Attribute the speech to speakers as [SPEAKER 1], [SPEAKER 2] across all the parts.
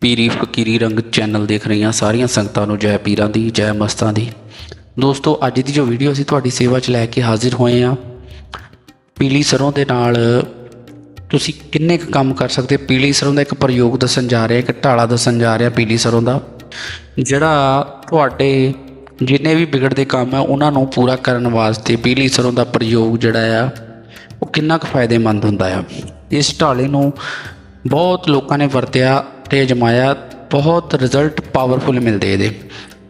[SPEAKER 1] ਪੀਰੀ ਫਕੀਰੀ ਰੰਗ ਚੈਨਲ ਦੇਖ ਰਹੀਆਂ ਸਾਰੀਆਂ ਸੰਗਤਾਂ ਨੂੰ ਜੈ ਪੀਰਾਂ ਦੀ, ਜੈ ਮਸਤਾਂ ਦੀ। ਦੋਸਤੋ, ਅੱਜ ਦੀ ਜੋ ਵੀਡੀਓ ਅਸੀਂ ਤੁਹਾਡੀ ਸੇਵਾ 'ਚ ਲੈ ਕੇ ਹਾਜ਼ਰ ਹੋਏ ਆ ਪੀਲੀ ਸਰੋਂ ਦੇ ਨਾਲ ਤੁਸੀਂ ਕਿੰਨੇ ਕੁ ਕੰਮ ਕਰ ਸਕਦੇ? ਪੀਲੀ ਸਰੋਂ ਦਾ ਇੱਕ ਪ੍ਰਯੋਗ ਦੱਸਣ ਜਾ ਰਿਹਾ, ਇੱਕ ਢਾਲਾ ਦੱਸਣ ਜਾ ਰਿਹਾ ਪੀਲੀ ਸਰੋਂ ਦਾ, ਜਿਹੜਾ ਤੁਹਾਡੇ ਜਿੰਨੇ ਵੀ ਵਿਗੜਦੇ ਕੰਮ ਆ, ਉਹਨਾਂ ਨੂੰ ਪੂਰਾ ਕਰਨ ਵਾਸਤੇ ਪੀਲੀ ਸਰੋਂ ਦਾ ਪ੍ਰਯੋਗ ਜਿਹੜਾ ਆ ਉਹ ਕਿੰਨਾ ਕੁ ਫਾਇਦੇਮੰਦ ਹੁੰਦਾ ਆ। ਇਸ ਢਾਲੇ ਨੂੰ ਬਹੁਤ ਲੋਕਾਂ ਨੇ ਵਰਤਿਆ ਤੇ ਅਜਮਾਇਆ ਬਹੁਤ ਰਿਜ਼ਲਟ ਪਾਵਰਫੁਲ ਮਿਲਦੇ ਇਹਦੇ।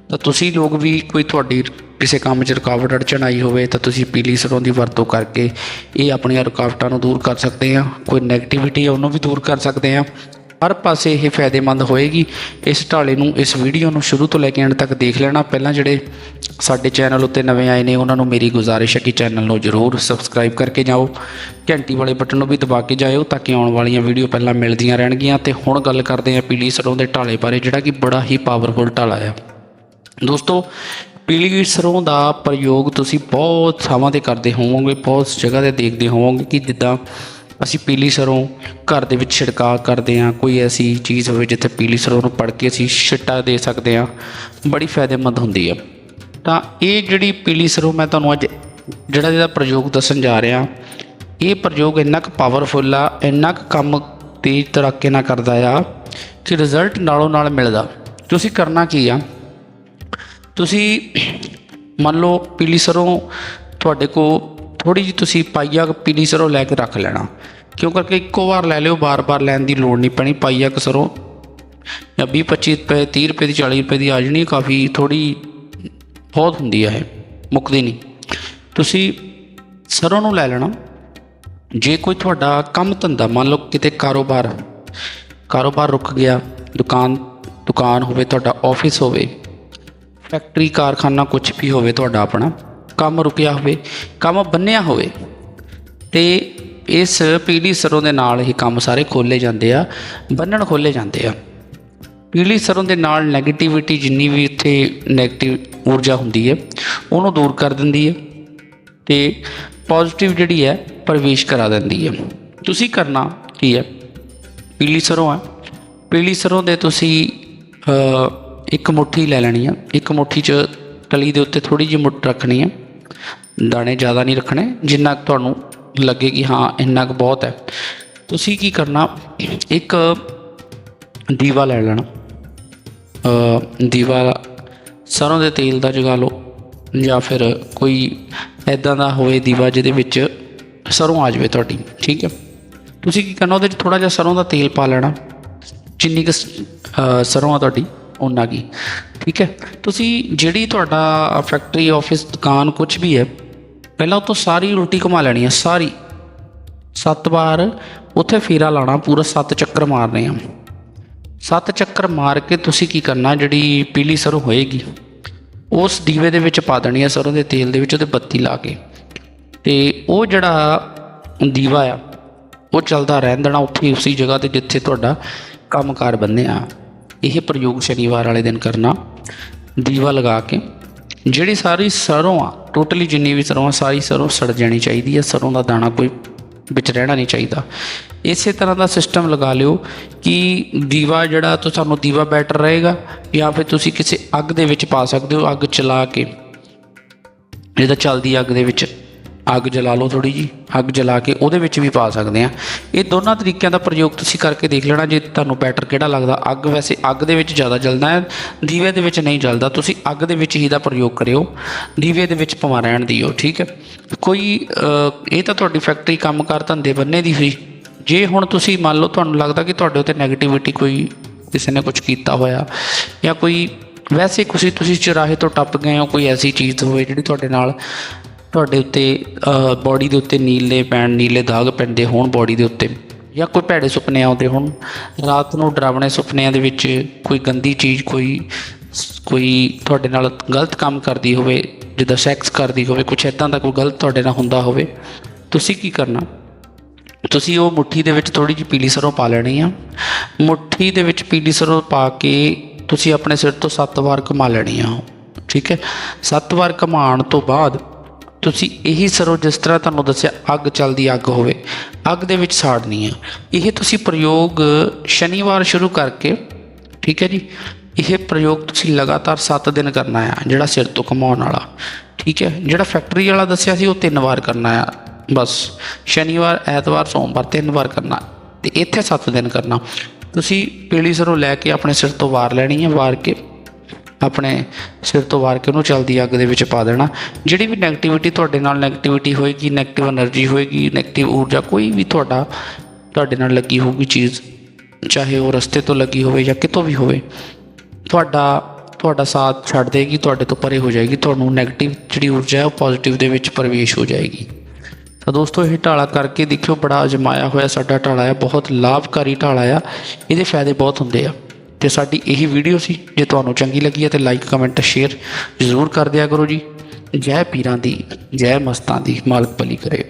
[SPEAKER 1] ਤਾਂ ਤੁਸੀਂ ਲੋਕ ਵੀ ਕੋਈ ਤੁਹਾਡੀ ਕਿਸੇ ਕੰਮ 'ਚ ਰੁਕਾਵਟ ਅੜਚਣ ਆਈ ਹੋਵੇ, ਤਾਂ ਤੁਸੀਂ ਪੀਲੀ ਸਰੋਂ ਦੀ ਵਰਤੋਂ ਕਰਕੇ ਇਹ ਆਪਣੀਆਂ ਰੁਕਾਵਟਾਂ ਨੂੰ ਦੂਰ ਕਰ ਸਕਦੇ ਆ। ਕੋਈ ਨੈਗੇਟਿਵਿਟੀ ਉਹਨੂੰ ਵੀ ਦੂਰ ਕਰ ਸਕਦੇ ਆ। ਹਰ ਪਾਸੇ ਇਹ ਫਾਇਦੇਮੰਦ ਹੋਏਗੀ। ਇਸ ਢਾਲੇ ਨੂੰ, ਇਸ ਵੀਡੀਓ ਨੂੰ ਸ਼ੁਰੂ ਤੋਂ ਲੈ ਕੇ ਅੰਤ ਤੱਕ ਦੇਖ ਲੈਣਾ। ਪਹਿਲਾਂ ਜਿਹੜੇ ਸਾਡੇ ਚੈਨਲ ਉੱਤੇ ਨਵੇਂ ਆਏ ਨੇ, ਉਹਨਾਂ ਨੂੰ ਮੇਰੀ ਗੁਜ਼ਾਰਿਸ਼ ਹੈ ਕਿ ਚੈਨਲ ਨੂੰ ਜ਼ਰੂਰ ਸਬਸਕ੍ਰਾਈਬ ਕਰਕੇ ਜਾਓ। ਘੰਟੀ ਵਾਲੇ ਬਟਨ ਨੂੰ ਵੀ ਦਬਾ ਕੇ ਜਾਇਓ ਤਾਂ ਕਿ ਆਉਣ ਵਾਲੀਆਂ ਵੀਡੀਓ ਪਹਿਲਾਂ ਮਿਲਦੀਆਂ ਰਹਿਣਗੀਆਂ। ਤੇ ਹੁਣ ਗੱਲ ਕਰਦੇ ਹਾਂ ਪੀਲੀ ਸਰੋਂ ਦੇ ਢਾਲੇ ਬਾਰੇ, ਜਿਹੜਾ ਕਿ ਬੜਾ ਹੀ ਪਾਵਰਫੁਲ ਢਾਲਾ ਹੈ ਦੋਸਤੋ, ਪੀਲੀ ਸਰੋਂ ਦਾ ਪ੍ਰਯੋਗ ਤੁਸੀਂ ਬਹੁਤ ਥਾਵਾਂ ਤੇ ਕਰਦੇ ਹੋਵੋਗੇ, ਬਹੁਤ ਜਗ੍ਹਾ ਤੇ ਦੇਖਦੇ ਹੋਵੋਗੇ ਕਿ ਜਿੱਦਾਂ ਅਸੀਂ ਪੀਲੀ ਸਰੋਂ ਘਰ ਦੇ ਵਿੱਚ ਛਿੜਕਾਅ ਕਰਦੇ ਹਾਂ। ਕੋਈ ਐਸੀ ਚੀਜ਼ ਹੋਵੇ ਜਿੱਥੇ ਪੀਲੀ ਸਰੋਂ ਨੂੰ ਪੜ ਕੇ ਅਸੀਂ ਛਿੱਟਾ ਦੇ ਸਕਦੇ ਹਾਂ। ਬੜੀ ਫਾਇਦੇਮੰਦ ਹੁੰਦੀ ਹੈ ਤਾਂ ਇਹ ਜਿਹੜੀ ਪੀਲੀ ਸਰੋਂ ਮੈਂ ਤੁਹਾਨੂੰ ਅੱਜ ਜਿਹੜਾ ਇਹਦਾ ਪ੍ਰਯੋਗ ਦੱਸਣ ਜਾ ਰਿਹਾ, ਇਹ ਪ੍ਰਯੋਗ ਇੰਨਾ ਕੁ ਪਾਵਰਫੁੱਲ ਆ, ਇੰਨਾ ਕੁ ਕੰਮ ਤੇਜ਼ ਤਰਾਕੇ ਨਾਲ ਕਰਦਾ ਆ ਕਿ ਰਿਜ਼ਲਟ ਨਾਲੋਂ ਨਾਲ ਮਿਲਦਾ। ਤੁਸੀਂ ਕਰਨਾ ਕੀ ਆ? ਤੁਸੀਂ ਮੰਨ ਲਓ ਪੀਲੀ ਸਰੋਂ ਤੁਹਾਡੇ ਕੋ ਥੋੜੀ ਜਿਹੀ ਤੁਸੀਂ ਪਾਈਆ ਪੀਲੀ ਸਰੋਂ ਲੈ ਕੇ ਰੱਖ ਲੈਣਾ। ਕਿਉਂ ਕਰਕੇ ਇੱਕੋ ਵਾਰ ਲੈ ਲਿਓ, ਬਾਰ-ਬਾਰ ਲੈਣ ਦੀ ਲੋੜ ਨਹੀਂ ਪੈਣੀ ਪਾਈਆ ਕੁ ਸਰੋਂ। ਜਾਂ 20 25 ਰੁਪਏ 30 ਰੁਪਏ ਦੀ 40 ਰੁਪਏ ਦੀ ਆ ਜਾਣੀ ਕਾਫੀ ਥੋੜੀ ਬਹੁਤ ਹੁੰਦੀ ਹੈ ਇਹ, ਮੁੱਕਦੀ ਨਹੀਂ। ਤੁਸੀਂ ਸਰੋਂ ਨੂੰ ਲੈ ਲੈਣਾ। ਜੇ ਕੋਈ ਤੁਹਾਡਾ ਕੰਮ ਧੰਦਾ, ਮੰਨ ਲਓ ਕਿਤੇ ਕਾਰੋਬਾਰ ਕਾਰੋਬਾਰ ਰੁਕ ਗਿਆ, ਦੁਕਾਨ ਦੁਕਾਨ ਹੋਵੇ, ਤੁਹਾਡਾ ਆਫਿਸ ਹੋਵੇ ਫੈਕਟਰੀ ਕਾਰਖਾਨਾ ਕੁਝ ਵੀ ਹੋਵੇ ਤੁਹਾਡਾ ਆਪਣਾ ਕੰਮ ਰੁਕਿਆ ਹੋਵੇ, ਕੰਮ ਬੰਨਿਆ ਹੋਵੇ, ਤੇ ਇਸ ਪੀਲੀ ਸਰੋਂ ਦੇ ਨਾਲ ਹੀ ਕੰਮ ਸਾਰੇ ਖੋਲੇ ਜਾਂਦੇ ਆ, ਬੰਨਣ ਖੋਲੇ ਜਾਂਦੇ ਆ। ਪੀਲੀ ਸਰੋਂ ਦੇ ਨਾਲ 네ਗੇਟਿਵਿਟੀ ਜਿੰਨੀ ਵੀ ਇੱਥੇ 네ਗੇਟਿਵ ਊਰਜਾ ਹੁੰਦੀ ਹੈ, ਉਹਨੂੰ ਦੂਰ ਕਰ ਦਿੰਦੀ ਹੈ ਤੇ ਪੋਜ਼ਿਟਿਵ ਜਿਹੜੀ ਹੈ, ਪ੍ਰਵੇਸ਼ ਕਰਾ ਦਿੰਦੀ ਹੈ। ਤੁਸੀਂ ਕਰਨਾ ਕੀ ਹੈ? ਪੀਲੀ ਸਰੋਂ ਹੈ। ਪੀਲੀ ਸਰੋਂ ਦੇ ਤੁਸੀਂ ਇੱਕ ਮੁੱਠੀ ਲੈ ਲੈਣੀ ਆ, ਇੱਕ ਮੁੱਠੀ 'ਚ ਤਲੀ ਦੇ ਉੱਤੇ ਥੋੜੀ ਜਿਹੀ ਮੁੱਠ ਰੱਖਣੀ ਹੈ ਦਾਣੇ ਜ਼ਿਆਦਾ ਨਹੀਂ ਰੱਖਣੇ, ਜਿੰਨਾ ਕੁ ਤੁਹਾਨੂੰ ਲੱਗੇ ਕਿ ਹਾਂ, ਇੰਨਾ ਕੁ ਬਹੁਤ ਹੈ। ਤੁਸੀਂ ਕੀ ਕਰਨਾ, ਇੱਕ ਦੀਵਾ ਲੈ ਲੈਣਾ। ਦੀਵਾ ਸਰੋਂ ਦੇ ਤੇਲ ਦਾ ਜਗਾ ਲਓ, ਜਾਂ ਫਿਰ ਕੋਈ ਐਦਾਂ ਦਾ ਹੋਵੇ ਦੀਵਾ ਜਿਹਦੇ ਵਿੱਚ ਸਰੋਂ ਆ ਜਾਵੇ ਤੁਹਾਡੀ, ਠੀਕ ਹੈ। ਤੁਸੀਂ ਕੀ ਕਰਨਾ, ਉਹਦੇ 'ਚ ਥੋੜਾ ਜਿਹਾ ਸਰੋਂ ਦਾ ਤੇਲ ਪਾ ਲੈਣਾ। ਜਿੰਨੀ ਕੁ ਸ- ਸਰੋਂ ਆ ਤੁਹਾਡੀ ਉਨਾ ਕੀ ਠੀਕ ਹੈ? ਤੁਸੀਂ ਜਿਹੜੀ ਤੁਹਾਡਾ ਫੈਕਟਰੀ ਆਫਿਸ ਦੁਕਾਨ ਕੁਝ ਵੀ ਹੈ, ਪਹਿਲਾਂ ਉਹ ਤੋਂ ਸਾਰੀ ਉਲਟੀ ਘੁਮਾ ਲੈਣੀ ਹੈ, ਸਾਰੀ। ਸੱਤ ਵਾਰ ਉੱਥੇ ਫੇਰਾ ਲਾਣਾ ਪੂਰਾ ਸੱਤ ਚੱਕਰ ਮਾਰਨੇ ਆ। ਸੱਤ ਚੱਕਰ ਮਾਰ ਕੇ ਤੁਸੀਂ ਕੀ ਕਰਨਾ, ਜਿਹੜੀ ਪੀਲੀ ਸਰੋਂ ਹੋਏਗੀ, ਉਸ ਦੀਵੇ ਦੇ ਵਿੱਚ ਪਾ ਦੇਣੀ ਹੈ, ਸਰੋਂ ਦੇ ਤੇਲ ਦੇ ਵਿੱਚ ਉਹਦੇ ਬੱਤੀ ਲਾ ਕੇ। ਤੇ ਉਹ ਜਿਹੜਾ ਦੀਵਾ ਆ, ਉਹ ਚੱਲਦਾ ਰਹਿਣ ਦੇਣਾ ਉੱਥੇ ਉਸੇ ਜਗ੍ਹਾ ਤੇ ਜਿੱਥੇ ਤੁਹਾਡਾ ਕੰਮਕਾਰ ਬੰਨਿਆ। ਇਹ ਪ੍ਰਯੋਗ ਸ਼ਨੀਵਾਰ ਵਾਲੇ ਦਿਨ ਕਰਨਾ। ਦੀਵਾ ਲਗਾ ਕੇ, ਜਿਹੜੀ ਸਾਰੀ ਸਰੋਂ ਆ, ਟੋਟਲੀ ਜਿੰਨੀ ਵੀ ਸਰੋਂ ਆ, ਸਾਰੀ ਸਰੋਂ ਸੜ ਜਾਣੀ ਚਾਹੀਦੀ ਹੈ ਸਰੋਂ ਦਾ ਦਾਣਾ ਕੋਈ ਵਿੱਚ ਰਹਿਣਾ ਨਹੀਂ ਚਾਹੀਦਾ। ਇਸੇ ਤਰ੍ਹਾਂ ਦਾ ਸਿਸਟਮ ਲਗਾ ਲਿਓ ਕਿ ਦੀਵਾ ਜਿਹੜਾ ਤਾਂ ਤੁਹਾਨੂੰ ਦੀਵਾ ਬੈਟਰ ਰਹੇਗਾ ਜਾਂ ਫਿਰ ਤੁਸੀਂ ਕਿਸੇ ਅੱਗ ਦੇ ਵਿੱਚ ਪਾ ਸਕਦੇ ਹੋ, ਅੱਗ ਚਲਾ ਕੇ, ਜਿਹਦਾ ਚੱਲਦੀ ਅੱਗ ਦੇ ਵਿੱਚ। ਅੱਗ ਜਲਾ ਲਓ ਥੋੜੀ ਜੀ ਅੱਗ ਜਲਾ ਕੇ ਉਹਦੇ ਵਿੱਚ ਵੀ ਪਾ ਸਕਦੇ ਆ ਇਹ ਦੋਨਾਂ ਤਰੀਕਿਆਂ ਦਾ ਪ੍ਰਯੋਗ ਤੁਸੀਂ ਕਰਕੇ ਦੇਖ ਲੈਣਾ, ਜੇ ਤੁਹਾਨੂੰ ਬੈਟਰ ਕਿਹੜਾ ਲੱਗਦਾ। ਅੱਗ ਵੈਸੇ ਅੱਗ ਦੇ ਵਿੱਚ ਜ਼ਿਆਦਾ ਜਲਦਾ ਹੈ, ਦੀਵੇ ਦੇ ਵਿੱਚ ਨਹੀਂ ਜਲਦਾ। ਤੁਸੀਂ ਅੱਗ ਦੇ ਵਿੱਚ ਹੀ ਦਾ ਪ੍ਰਯੋਗ ਕਰਿਓ, ਦੀਵੇ ਦੇ ਵਿੱਚ ਭਵਾ ਰਹਿਣ ਦਿਓ, ਠੀਕ ਹੈ। ਕੋਈ ਇਹ ਤਾਂ ਤੁਹਾਡੀ ਫੈਕਟਰੀ ਕੰਮਕਾਰ ਧੰਦੇ ਬੰਨੇ ਦੀ ਹੋਈ। ਜੇ ਹੁਣ ਤੁਸੀਂ ਮੰਨ ਲਓ ਤੁਹਾਨੂੰ ਲੱਗਦਾ ਕਿ ਤੁਹਾਡੇ ਉੱਤੇ 네ਗੇਟਿਵਿਟੀ ਕੋਈ ਕਿਸੇ ਨੇ ਕੁਝ ਕੀਤਾ ਹੋਇਆ ਜਾਂ ਕੋਈ, ਵੈਸੇ ਕੁਛ ਤੁਸੀਂ ਚੁਰਾਹੇ ਤੋਂ ਟੱਪ ਗਏ ਹੋ, ਕੋਈ ਐਸੀ ਚੀਜ਼ ਹੋਵੇ ਜਿਹੜੀ ਤੁਹਾਡੇ ਨਾਲ ਤੁਹਾਡੇ ਉੱਤੇ ਬਾਡੀ ਦੇ ਉੱਤੇ ਨੀਲੇ ਪੈਣ ਨੀਲੇ ਦਾਗ ਪੈਂਦੇ ਹੋਣ ਬਾਡੀ ਦੇ ਉੱਤੇ? ਜਾਂ ਕੋਈ ਭੈੜੇ ਸੁਪਨੇ ਆਉਂਦੇ ਹੋਣ? ਰਾਤ ਨੂੰ ਡਰਾਵਣੇ ਸੁਪਨਿਆਂ ਦੇ ਵਿੱਚ ਕੋਈ ਗੰਦੀ ਚੀਜ਼ ਕੋਈ ਕੋਈ ਤੁਹਾਡੇ ਨਾਲ ਗਲਤ ਕੰਮ ਕਰਦੀ ਹੋਵੇ ਜਿੱਦਾਂ ਸੈਕਸ ਕਰਦੀ ਹੋਵੇ ਕੁਝ ਇਦਾਂ ਦਾ ਕੋਈ ਗਲਤ ਤੁਹਾਡੇ ਨਾਲ ਹੁੰਦਾ ਹੋਵੇ ਤੁਸੀਂ ਕੀ ਕਰਨਾ? ਤੁਸੀਂ ਉਹ ਮੁੱਠੀ ਦੇ ਵਿੱਚ ਥੋੜੀ ਜਿਹੀ ਪੀਲੀ ਸਰੋਂ ਪਾ ਲੈਣੀ ਆ। ਮੁੱਠੀ ਦੇ ਵਿੱਚ ਪੀਲੀ ਸਰੋਂ ਪਾ ਕੇ ਤੁਸੀਂ ਆਪਣੇ ਸਿਰ ਤੋਂ 7 ਵਾਰ ਘੁਮਾ ਲੈਣੀ ਆ ਉਹ, ਠੀਕ ਹੈ? 7 ਵਾਰ ਘੁਮਾਉਣ ਤੋਂ ਬਾਅਦ ਤੁਸੀਂ ਇਹੀ ਸਰੋਂ ਜਿਸ ਤਰ੍ਹਾਂ ਤੁਹਾਨੂੰ ਦੱਸਿਆ, ਅੱਗ ਚੱਲਦੀ ਅੱਗ ਹੋਵੇ, ਅੱਗ ਦੇ ਵਿੱਚ ਸਾੜਨੀ ਆ। ਇਹ ਤੁਸੀਂ ਪ੍ਰਯੋਗ ਸ਼ਨੀਵਾਰ ਸ਼ੁਰੂ ਕਰਕੇ, ਠੀਕ ਹੈ ਜੀ, ਇਹ ਪ੍ਰਯੋਗ ਤੁਸੀਂ ਲਗਾਤਾਰ 7 ਦਿਨ ਕਰਨਾ ਆ, ਜਿਹੜਾ ਸਿਰ ਤੋਂ ਕਮਾਉਣ ਵਾਲਾ, ਠੀਕ ਹੈ, ਜਿਹੜਾ ਫੈਕਟਰੀ ਵਾਲਾ ਦੱਸਿਆ ਸੀ ਉਹ ਤਿੰਨ ਵਾਰ ਕਰਨਾ ਆ, ਬਸ। ਸ਼ਨੀਵਾਰ, ਐਤਵਾਰ, ਸੋਮਵਾਰ ਤਿੰਨ ਵਾਰ ਕਰਨਾ, ਤੇ ਇੱਥੇ 7 ਦਿਨ ਕਰਨਾ। ਤੁਸੀਂ ਪੀਲੀ ਸਰੋਂ ਲੈ ਕੇ ਆਪਣੇ ਸਿਰ ਤੋਂ ਵਾਰ ਲੈਣੀ ਹੈ ਵਾਰ ਕੇ ਆਪਣੇ ਸਿਰ ਤੋਂ ਵਾਰ ਕੇ ਉਹਨੂੰ ਚਲਦੀ ਅੱਗ ਦੇ ਵਿੱਚ ਪਾ ਦੇਣਾ। ਜਿਹੜੀ ਵੀ ਨੈਗੇਟਿਵਿਟੀ ਤੁਹਾਡੇ ਨਾਲ ਨੈਗੇਟਿਵਿਟੀ ਹੋਏਗੀ ਨੈਗੇਟਿਵ એનર્ਜੀ ਹੋਏਗੀ ਨੈਗੇਟਿਵ ਊਰਜਾ ਕੋਈ ਵੀ ਤੁਹਾਡਾ ਤੁਹਾਡੇ ਨਾਲ ਲੱਗੀ ਹੋਊਗੀ ਚੀਜ਼, ਚਾਹੇ ਉਹ ਰਸਤੇ ਤੋਂ ਲੱਗੀ ਹੋਵੇ ਜਾਂ ਕਿਤੋਂ ਵੀ ਹੋਵੇ, ਤੁਹਾਡਾ ਤੁਹਾਡਾ ਸਾਥ ਛੱਡ ਦੇਗੀ, ਤੁਹਾਡੇ ਤੋਂ ਪਰੇ ਹੋ ਜਾਏਗੀ, ਤੁਹਾਨੂੰ ਨੈਗੇਟਿਵ ਜਿਹੜੀ ਊਰਜਾ ਹੈ ਉਹ ਪੋਜ਼ਿਟਿਵ ਦੇ ਵਿੱਚ ਪ੍ਰਵੇਸ਼ ਹੋ ਜਾਏਗੀ। ਤਾਂ ਦੋਸਤੋ, ਇਹ ਢਾਲਾ ਕਰਕੇ ਦੇਖਿਓ, ਬੜਾ ਅਜਮਾਇਆ ਹੋਇਆ ਸਾਡਾ ਢਾਲਾ ਹੈ ਬਹੁਤ ਲਾਭਕਾਰੀ ਢਾਲਾ ਆ, ਇਹਦੇ ਫਾਇਦੇ ਬਹੁਤ ਹੁੰਦੇ ਆ। ਤੇ ਸਾਡੀ ਇਹੀ ਵੀਡੀਓ ਸੀ। ਜੇ ਤੁਹਾਨੂੰ ਚੰਗੀ ਲੱਗੀ ਹੈ ਤੇ ਲਾਈਕ ਕਮੈਂਟ ਸ਼ੇਅਰ ਜ਼ਰੂਰ ਕਰ ਦਿਆ ਕਰੋ ਜੀ। ਜੈ ਪੀਰਾਂ ਦੀ, ਜੈ ਮਸਤਾਂ ਦੀ ਮਾਲਕ ਭਲੀ ਕਰੇ।